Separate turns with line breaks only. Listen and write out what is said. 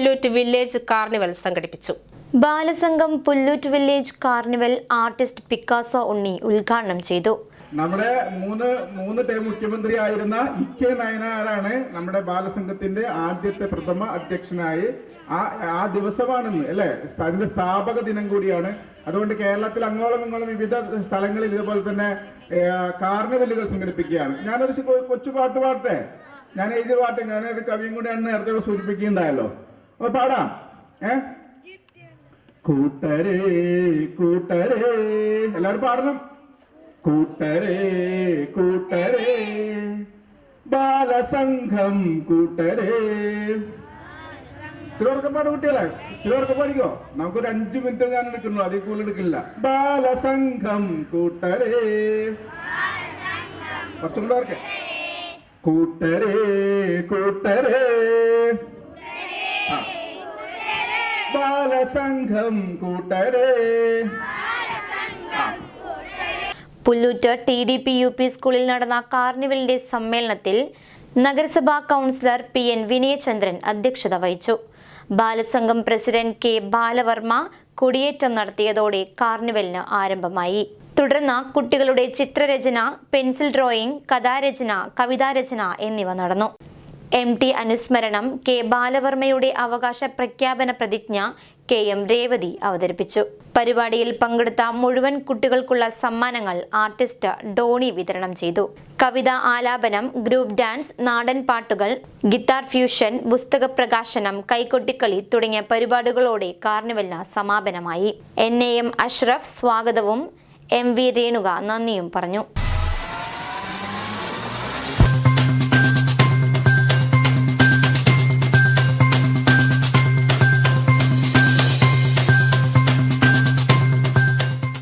Pullut village carnival സംഘടിപ്പിച്ചു.
Balasangham Pulloot village carnival artist Picasso Unni ഉദ്ഘാടനം ചെയ്തു.
നമ്മുടെ മൂന്ന് മൂന്ന് ടൈം മുഖ്യമന്ത്രി ആയിരുന്ന ഇ കെ നയനാരാണ് നമ്മുടെ ബാലസംഘത്തിന്റെ ആദ്യത്തെ പ്രഥമ അധ്യക്ഷനായി. ആ ആ ദിവസമാണെന്ന് അല്ലെ? അതിന്റെ സ്ഥാപക ദിനം കൂടിയാണ്. അതുകൊണ്ട് കേരളത്തിൽ അങ്ങോളം ഇങ്ങോളം വിവിധ സ്ഥലങ്ങളിൽ ഇതുപോലെ തന്നെ കാർണിവലുകൾ സംഘടിപ്പിക്കുകയാണ്. ഞാനൊരു കൊച്ചു പാട്ട് പാട്ടെ ഞാൻ എഴുതിയ പാട്ട് ഞാനൊരു കവിയും കൂടിയാണ് നേരത്തെ സൂചിപ്പിക്കുകയുണ്ടായല്ലോ. അപ്പൊ പാടാം. ഏ? കൂട്ടരേ കൂട്ടരേ. എല്ലാവരും പാടണം. കൂട്ടരേ കൂട്ടരേ. ബാലസംഘം കൂട്ടരേ. തിരുവർക്കപ്പാട് പാട് കുട്ടികളെ തിരുവർക്കപ്പാടിക്കോ നമുക്ക് നമുക്കൊരു അഞ്ചു മിനിറ്റ് ഞാൻ എടുക്കുന്നു അതിൽ കൂടുതൽ എടുക്കില്ല. ബാലസംഘം കൂട്ടരേ. കുറച്ചും കൂടെ കൂട്ടരേ കൂട്ടരേ ആ. Balasangham കൂട്ടരേ.
Pulloot T D P U P സ്കൂളിൽ നടന്ന കാർണിവലിന്റെ സമ്മേളനത്തിൽ നഗരസഭാ കൗൺസിലർ പി എൻ വിനയചന്ദ്രൻ അധ്യക്ഷത വഹിച്ചു. ബാലസംഘം പ്രസിഡന്റ് കെ ബാലവർമ്മ കൊടിയേറ്റം നടത്തിയതോടെ കാർണിവലിന് ആരംഭമായി. തുടർന്ന് കുട്ടികളുടെ ചിത്രരചന പെൻസിൽ ഡ്രോയിങ് കഥാരചന കവിതാരചന എന്നിവ നടന്നു. എം ടി അനുസ്മരണം കെ ബാലവർമ്മയുടെ അവകാശ പ്രഖ്യാപന പ്രതിജ്ഞ കെ എം രേവതി അവതരിപ്പിച്ചു. പരിപാടിയിൽ പങ്കെടുത്ത മുഴുവൻ കുട്ടികൾക്കുള്ള സമ്മാനങ്ങൾ ആർട്ടിസ്റ്റ് ഡോണി വിതരണം ചെയ്തു. കവിത ആലാപനം ഗ്രൂപ്പ് ഡാൻസ് നാടൻ പാട്ടുകൾ ഗിത്താർ ഫ്യൂഷൻ പുസ്തക പ്രകാശനം കൈകൊട്ടിക്കളി തുടങ്ങിയ പരിപാടികളോടെ കാർണിവലിന് സമാപനമായി. എൻ എ അഷ്റഫ് സ്വാഗതവും എം വി രേണുക നന്ദിയും പറഞ്ഞു.